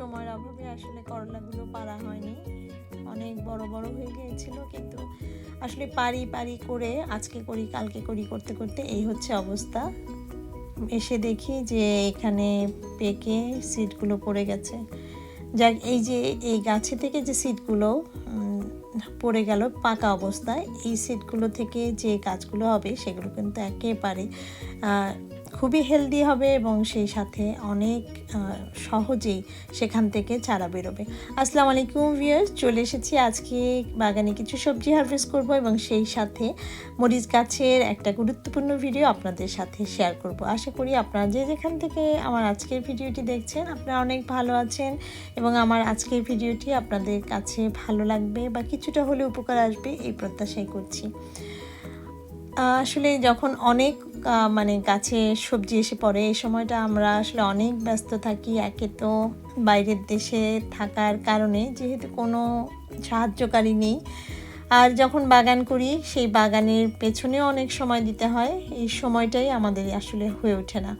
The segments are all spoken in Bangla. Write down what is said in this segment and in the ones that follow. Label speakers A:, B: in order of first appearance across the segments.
A: সময়ের অভাবে আসলে করলাগুলো পারা হয়নি। অনেক বড় বড় হয়ে গিয়েছিল, কিন্তু আসলে পারি পারি করে, আজকে করি, কালকে করি করতে করতে এই হচ্ছে অবস্থা। এসে দেখি যে এখানে পেকে সিটগুলো পড়ে গেছে। যাক, এই যে এই গাছে থেকে যে সিটগুলো পড়ে গেল পাকা অবস্থায়, এই সিটগুলো থেকে যে গাছগুলো হবে সেগুলো কিন্তু একেবারে খুবই হেলদি হবে এবং সেই সাথে অনেক সহজেই সেখান থেকে চারা বেরোবে। আসসালামু আলাইকুম ভিউয়ার্স চলে এসেছি আজকে বাগানে কিছু সবজি হারভেস্ট করব এবং সেই সাথে মরিচ গাছের একটা গুরুত্বপূর্ণ ভিডিও আপনাদের সাথে শেয়ার করব। আশা করি আপনারা যে যেখান থেকে আমার আজকের ভিডিওটি দেখছেন, আপনারা অনেক ভালো আছেন এবং আমার আজকের ভিডিওটি আপনাদের কাছে ভালো লাগবে বা কিছুটা হলে উপকার আসবে, এই প্রত্যাশাই করছি। আসলে যখন অনেক মানে গাছে সবজি এসে পড়ে, এই সময়টা আমরা আসলে অনেক ব্যস্ত থাকি। একে তো বাইরের দেশে থাকার কারণে যেহেতু কোনো সাহায্যকারী নেই। আর যখন বাগান করি, সেই বাগানের পেছনেও অনেক সময় দিতে হয়। এই সময়টাই আমাদের আসলে হয়ে ওঠে না।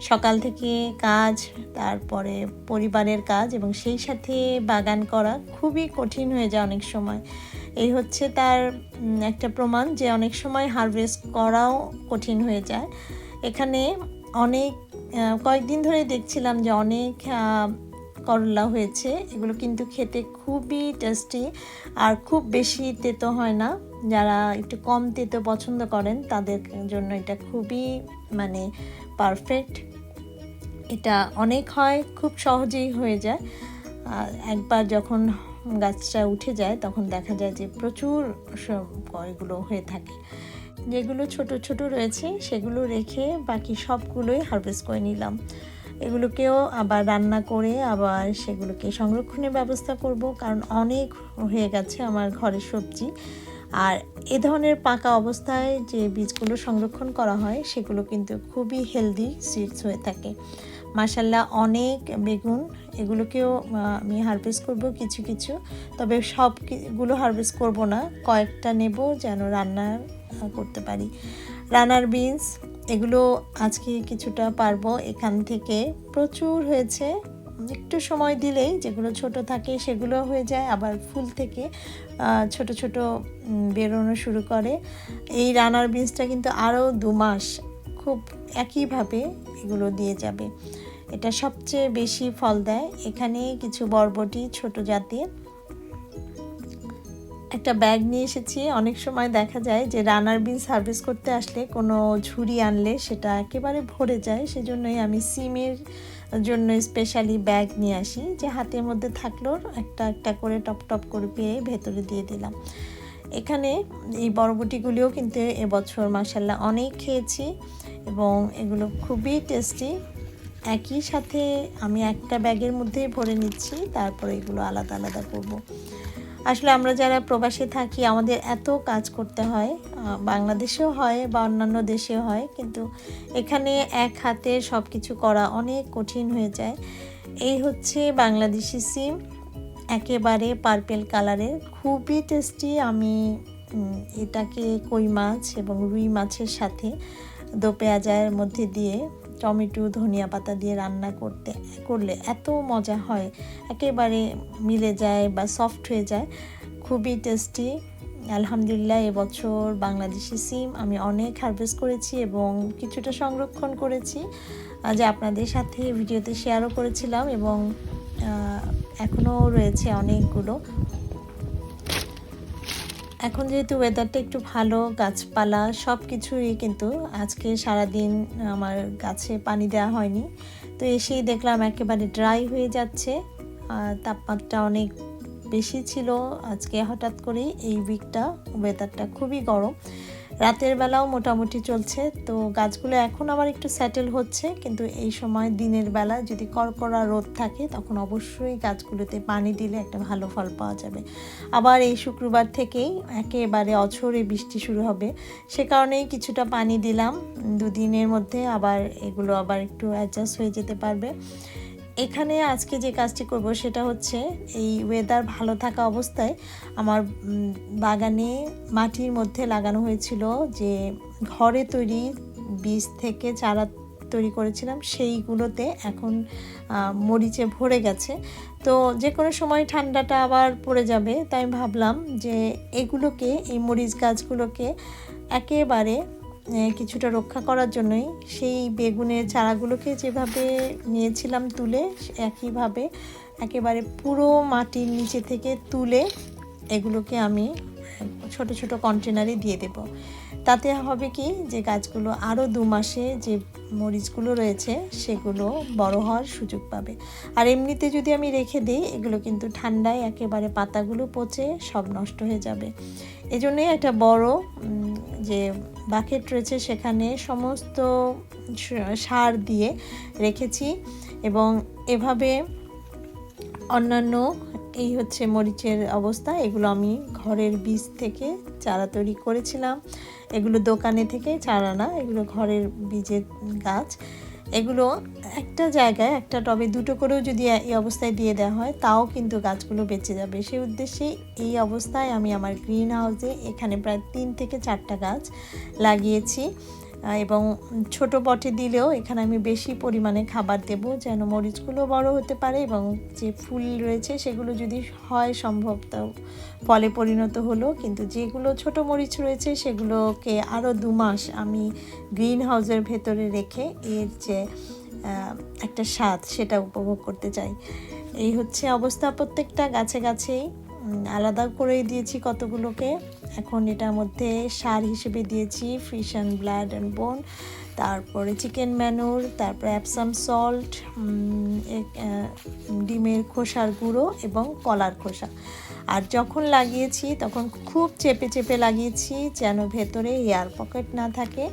A: সকাল থেকে কাজ, তারপরে পরিবারের কাজ এবং সেই সাথে বাগান করা খুবই কঠিন হয়ে যায় অনেক সময়। এই হচ্ছে তার একটা প্রমাণ যে অনেক সময় হারভেস্ট করাও কঠিন হয়ে যায়। এখানে অনেক কয়েকদিন ধরে দেখছিলাম যে অনেক করলা হয়েছে। এগুলো কিন্তু খেতে খুবই টেস্টি আর খুব বেশি তেতো হয় না। যারা একটু কম তেতো পছন্দ করেন, তাদের জন্য এটা খুবই মানে পারফেক্ট এটা অনেক হয়, খুব সহজেই হয়ে যায়। একবার যখন গাছটা উঠে যায়, তখন দেখা যায় যে প্রচুর সব এগুলো হয়ে থাকে। যেগুলো ছোট ছোট রয়েছে, সেগুলো রেখে বাকি সবগুলোই হারভেস্ট করে নিলাম। এগুলোকেও আবার রান্না করে আবার সেগুলোকে সংরক্ষণের ব্যবস্থা করব, কারণ অনেক হয়ে গেছে আমার ঘরের সবজি। আর এ ধরনের পাকা অবস্থায় যে বীজগুলো সংরক্ষণ করা হয়, সেগুলো কিন্তু খুবই হেলদি সিডস হয়ে থাকে। মাসাল্লাহ অনেক বেগুন, এগুলোকেও আমি হারভেস্ট করব কিছু কিছু। তবে সবগুলো হারভেস্ট করব না, কয়েকটা নেব যেন রান্না করতে পারি। রানার বিনস এগুলো আজকে কিছুটা পারব। এখান থেকে প্রচুর হয়েছে, একটু সময় দিলেই যেগুলো ছোট থাকে সেগুলো হয়ে যায়। আবার ফুল থেকে ছোট ছোট বেরোনো শুরু করে। এই রানার বিনসটা কিন্তু আরও দু মাস খুব একইভাবে এগুলো দিয়ে যাবে। এটা সবচেয়ে বেশি ফল দেয়। এখানে কিছু বরবটি ছোট জাতের। একটা ব্যাগ নিয়ে এসেছি। অনেক সময় দেখা যায় যে রানার বিন সার্ভিস করতে আসলে কোনো ঝুড়ি আনলে সেটা একেবারে ভরে যায়। সেজন্যই আমি সিমের জন্য স্পেশালি ব্যাগ নিয়ে আসি। যে হাতের মধ্যে থাকল একটা একটা করে টপ টপ করে পেয়ে ভেতরে দিয়ে দিলাম। এখানে এই বরবটিগুলিও কিন্তু এবছর মাসাল্লাহ অনেক খেয়েছি। এবং এগুলো খুবই টেস্টি একই সাথে আমি একটা ব্যাগের মধ্যেই ভরে নিচ্ছি, তারপরে এগুলো আলাদা আলাদা করব। আসলে আমরা যারা প্রবাসে থাকি, আমাদের এত কাজ করতে হয় বাংলাদেশেও হয় বা অন্যান্য দেশেও হয়, কিন্তু এখানে এক হাতে সব কিছু করা অনেক কঠিন হয়ে যায়। এই হচ্ছে বাংলাদেশি সিম, একেবারে পার্পেল কালারের খুবই টেস্টি আমি এটাকে কই মাছ এবং রুই মাছের সাথে। দো পেঁয়াজের মধ্যে দিয়ে টমেটো, ধনিয়া পাতা দিয়ে রান্না করতে, করলে এত মজা হয়। একেবারে মিলে যায় বা সফট হয়ে যায়। খুবই টেস্টি আলহামদুলিল্লাহ এবছর বাংলাদেশি সিম আমি অনেক হারভেস্ট করেছি এবং কিছুটা সংরক্ষণ করেছি। যা আপনাদের সাথে ভিডিওতে শেয়ারও করেছিলাম এবং এখনও রয়েছে অনেকগুলো। এখন যেহেতু ওয়েদারটা একটু ভালো, গাছপালা সব কিছুই কিন্তু আজকে সারাদিন আমার গাছে পানি দেওয়া হয়নি। তো এসেই দেখলাম একেবারে ড্রাই হয়ে যাচ্ছে। আর তাপমাত্রা অনেক বেশি ছিল। আজকে হঠাৎ করে এই উইকটা ওয়েদারটা খুবই গরম। রাতের বেলাও মোটামুটি চলছে। তো গাছগুলো এখন আবার একটু সেটেল হচ্ছে, কিন্তু এই সময় দিনের বেলা যদি কড়কড়া রোদ থাকে, তখন অবশ্যই গাছগুলোতে পানি দিলে একটা ভালো ফল পাওয়া যাবে। আবার এই শুক্রবার থেকেই একেবারে অঝরে বৃষ্টি শুরু হবে। সে কারণেই কিছুটা পানি দিলাম। দুদিনের মধ্যে আবার এগুলো আবার একটু অ্যাডজাস্ট হয়ে যেতে পারবে। এখানে আজকে যে কাজটি করব সেটা হচ্ছে এই ওয়েদার ভালো থাকা অবস্থায় আমার বাগানে মাটির মধ্যে লাগানো হয়েছিল যে ঘরে তৈরি বীজ থেকে চারা তৈরি করেছিলাম, সেইগুলোতে এখন মরিচে ভরে গেছে। তো যে কোনো সময় ঠান্ডাটা আবার পড়ে যাবে, তাই ভাবলাম যে এগুলোকে, এই মরিচ গাছগুলোকে একেবারে কিছুটা রক্ষা করার জন্যই সেই বেগুনের চারাগুলোকে যেভাবে নিয়েছিলাম তুলে, একইভাবে একেবারে পুরো মাটির নিচে থেকে তুলে এগুলোকে আমি ছোট ছোট কন্টেনারে দিয়ে দেব। তাতে হবে কি যে গাছগুলো আরও দু মাসে যে মরিচগুলো রয়েছে সেগুলো বড় হওয়ার সুযোগ পাবে। আর এমনিতে যদি আমি রেখে দিই, এগুলো কিন্তু ঠান্ডায় একেবারে পাতাগুলো পচে সব নষ্ট হয়ে যাবে। এজন্যই একটা বড় যে বাকেট রয়েছে, সেখানে সমস্ত সার দিয়ে রেখেছি এবং এভাবে অন্যান্য এই হচ্ছে মরিচের অবস্থা, এগুলো আমি ঘরের বীজ থেকে চারা তৈরি করেছিলাম। এগুলো দোকানে থেকে চারা না, এগুলো ঘরের বীজের গাছ। এগুলো একটা জায়গায়, একটা টবে দুটো করেও যদি এই অবস্থায় দিয়ে দেওয়া হয়, তাও কিন্তু গাছগুলো বেঁচে যাবে। সেই উদ্দেশ্যে এই অবস্থায় আমি আমার গ্রিন হাউসে এখানে প্রায় তিন থেকে চারটা গাছ লাগিয়েছি। এবং ছোট পটে দিলেও এখানে আমি বেশি পরিমাণে খাবার দেব যেন মরিচগুলো বড় হতে পারে এবং যে ফুল রয়েছে সেগুলো যদি হয় সম্ভব তো ফলে পরিণত হলো। কিন্তু যেগুলো ছোট মরিচ রয়েছে সেগুলোকে আরও দু মাস আমি গ্রিন হাউসের ভেতরে রেখে এর যে একটা স্বাদ সেটা উপভোগ করতে চাই। এই হচ্ছে অবস্থা প্রত্যেকটা গাছে গাছেই। আলাদা করে দিয়েছি কতগুলোকে। এখন এটার মধ্যে সার হিসেবে দিয়েছি ফিশ অ্যান্ড ব্লাড অ্যান্ড বোন তারপরে চিকেন ম্যানুর তারপরে অ্যাপসাম সল্ট ডিমের খোসার গুঁড়ো এবং কলার খোসা। আর যখন লাগিয়েছি, তখন খুব চেপে চেপে লাগিয়েছি যেন ভেতরে এয়ার পকেট না থাকে।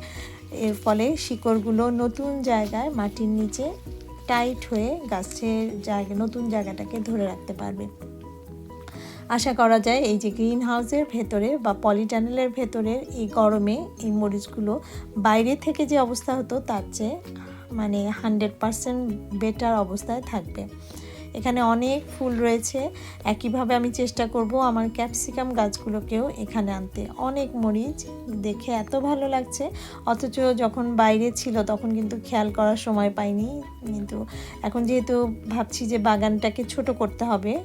A: এর ফলে শিকড়গুলো নতুন জায়গায় মাটির নিচে টাইট হয়ে গাছের জায়গা, নতুন জায়গাটাকে ধরে রাখতে পারবে। আশা করা যায় এই যে গ্রিন হাউসের ভেতরে বা পলিটানেলের ভেতরের এই গরমে এই মরিচগুলো বাইরে থেকে যে অবস্থা হতো, তার চেয়ে মানে হান্ড্রেড পারসেন্ট বেটার অবস্থায় থাকবে। এখানে অনেক ফুল রয়েছে। একইভাবে আমি চেষ্টা করব আমার ক্যাপসিকাম গাছগুলোকেও এখানে আনতে। অনেক মরিচ দেখে এত ভালো লাগছে, অথচ যখন বাইরে ছিল তখন কিন্তু খেয়াল করার সময় পাইনি। কিন্তু এখন যেহেতু ভাবছি যে বাগানটাকে ছোট করতে হবে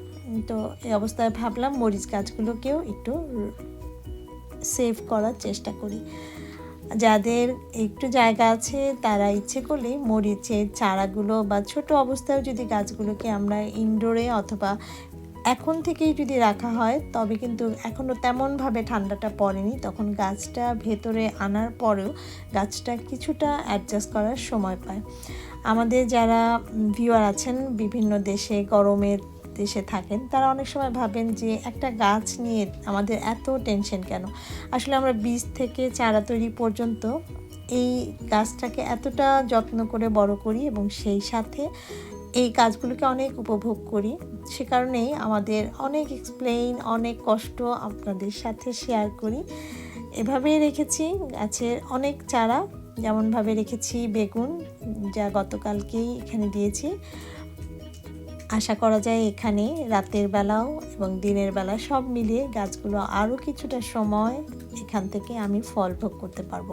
A: তো এই অবস্থায় ভাবলাম মরিচ গাছগুলোকেও একটু সেভ করার চেষ্টা করি। যাদের একটু জায়গা আছে, তারা ইচ্ছে করলে মরিচের চারাগুলো বা ছোট অবস্থায় যদি গাছগুলোকে আমরা ইনডোরে অথবা এখন থেকেই যদি রাখা হয়, তবে কিন্তু এখনও তেমনভাবে ঠান্ডাটা পড়েনি। তখন গাছটা ভেতরে আনার পরেও গাছটা কিছুটা অ্যাডজাস্ট করার সময় পায়। আমাদের যারা ভিউয়ার আছেন, বিভিন্ন দেশে গরমের দেশে থাকেন, তারা অনেক সময় ভাবেন যে একটা গাছ নিয়ে আমাদের এত টেনশন কেন? আসলে আমরা বীজ থেকে চারা তৈরি পর্যন্ত এই গাছটাকে এতটা যত্ন করে বড় করি এবং সেই সাথে এই কাজগুলোকে অনেক উপভোগ করি। সে কারণেই আমাদের অনেক এক্সপ্লেইন অনেক কষ্ট আপনাদের সাথে শেয়ার করি। এভাবেই রেখেছি গাছের অনেক চারা। যেমনভাবে রেখেছি বেগুন, যা গতকালকেই এখানে দিয়েছি। আশা করা যায় এখানে রাতের বেলাও এবং দিনের বেলা সব মিলিয়ে গাছগুলো আরও কিছুটা সময় এখান থেকে আমি ফল ভোগ করতে পারব।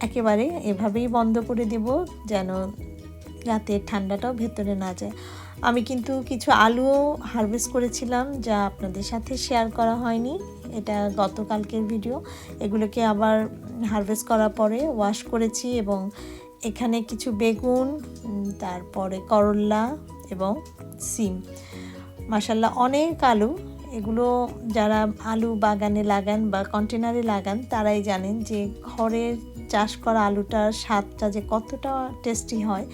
A: একেবারে এভাবেই বন্ধ করে দেব যেন রাতের ঠান্ডাটাও ভেতরে না যায়। আমি কিন্তু কিছু আলুও হারভেস্ট করেছিলাম যা আপনাদের সাথে শেয়ার করা হয়নি। এটা গতকালকের ভিডিও। এগুলোকে আবার হারভেস্ট করার পরে ওয়াশ করেছি এবং এখানে কিছু বেগুন তারপরে করল্লা এবং সিম। মাসাল্লাহ অনেক আলু। এগুলো যারা আলু বাগানে লাগান বা কন্টেনারে লাগান তারাই জানেন যে ঘরের চাষ করা আলুটার স্বাদটা যে কতটা টেস্টি হয়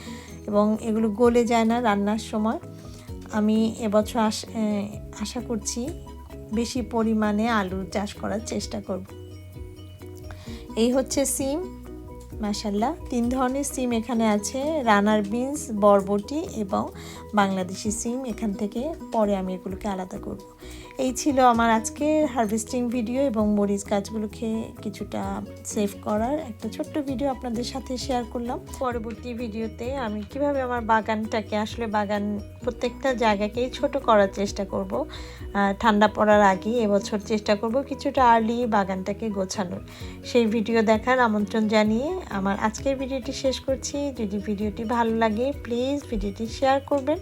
A: এবং এগুলো গলে যায় না রান্নার সময়। আমি এবছর এ, আশা করছি বেশি পরিমাণে আলু চাষ করার চেষ্টা করব। এই হচ্ছে সিম। মাসাল্লাহ তিন ধরনের সিম এখানে আছে। রানার বিনস, বরবটি এবং বাংলাদেশি সিম। এখান থেকে পরে আমি এগুলোকে আলাদা করব। এই ছিল আমার আজকের হারভেস্টিং ভিডিও এবং মরিচ গাছগুলোকে কিছুটা সেভ করার একটা ছোট্ট ভিডিও আপনাদের সাথে শেয়ার করলাম। পরবর্তী ভিডিওতে আমি কীভাবে আমার বাগানটাকে আসলে বাগান প্রত্যেকটা জায়গাকেই ছোট করার চেষ্টা করব ঠান্ডা পড়ার আগে এবছর চেষ্টা করব কিছুটা আর্লি বাগানটাকে গোছানোর। সেই ভিডিও দেখার আমন্ত্রণ জানিয়ে আমার আজকের ভিডিওটি শেষ করছি। যদি ভিডিওটি ভালো লাগে প্লিজ ভিডিওটি শেয়ার করবেন।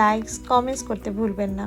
A: লাইকস কমেন্টস করতে ভুলবেন না।